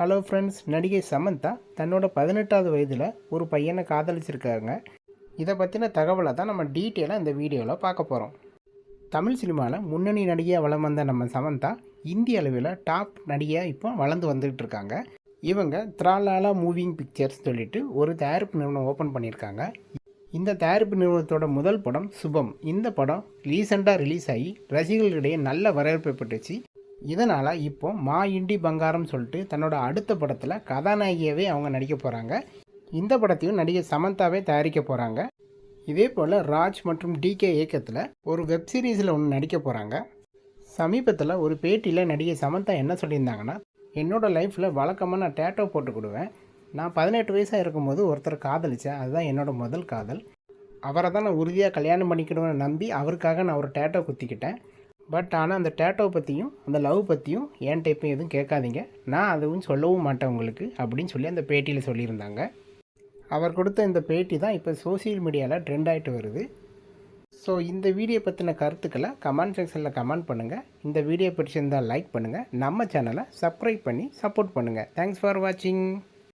Hello friends நடிகை சமந்தா தன்னோட பதினெட்டாவது வயதில் ஒரு பையனை காதலிச்சிருக்காங்க. இதை பற்றின தகவலை தான் நம்ம டீட்டெயிலாக இந்த வீடியோவில் பார்க்க போகிறோம் தமிழ் சினிமாவில் முன்னணி நடிகையாக வளம் வந்த நம்ம சமந்தா இந்திய அளவில் டாப் நடிகையாக இப்போ வளர்ந்து வந்துகிட்டு இருக்காங்க. இவங்க த்ராலாலா மூவிங் பிக்சர்ஸ் சொல்லிட்டு ஒரு தயாரிப்பு நிறுவனம் ஓப்பன் பண்ணியிருக்காங்க. இந்த தயாரிப்பு நிறுவனத்தோட முதல் படம் சுபம். இந்த படம் ரீசெண்டாக ரிலீஸ் ஆகி ரசிகர்களிடையே நல்ல வரவேற்பை பெற்றுச்சு. இதனால் இப்போ மா இண்டி பங்காரம் சொல்லிட்டு தன்னோட அடுத்த படத்தில் கதாநாயகியாகவே அவங்க நடிக்க போகிறாங்க இந்த படத்தையும் நடிகை சமந்தாவே தயாரிக்க போகிறாங்க இதே போல் ராஜ் மற்றும் டிகே இயக்கத்தில் ஒரு வெப் சீரிஸில் ஒன்று நடிக்க போகிறாங்க சமீபத்தில் ஒரு பேட்டியில் நடிகை சமந்தா என்ன சொல்லியிருந்தாங்கன்னா என்னோடய லைஃப்பில் வழக்கமாக நான் டேட்டோ போட்டுக்கிடுவேன் நான் பதினெட்டு வயசாக இருக்கும்போது ஒருத்தர் காதலித்தேன் அதுதான் என்னோட முதல் காதல். அவரை தான் நான் உறுதியாக கல்யாணம் பண்ணிக்கணும்னு நம்பி அவருக்காக நான் ஒரு டேட்டோ குத்திக்கிட்டேன். பட் ஆனால் அந்த டேட்டோ பற்றியும் அந்த லவ் பற்றியும் என் டைப்பையும் எதுவும் கேட்காதீங்க. நான் அதுவும் சொல்லவும் மாட்டேன் உங்களுக்கு அப்படின்னு சொல்லி அந்த பேட்டியில் சொல்லியிருந்தாங்க. அவர் கொடுத்த இந்த பேட்டி தான் இப்போ சோஷியல் மீடியாவில் ட்ரெண்ட் ஆகிட்டு வருது. ஸோ இந்த வீடியோ பற்றின கருத்துக்களை கமெண்ட் செக்ஷனில் கமெண்ட் பண்ணுங்கள் இந்த வீடியோ பிடிச்சிருந்தால் லைக் பண்ணுங்கள் நம்ம சேனலை சப்ஸ்கிரைப் பண்ணி சப்போர்ட் பண்ணுங்கள் தேங்க்ஸ் ஃபார் வாட்சிங்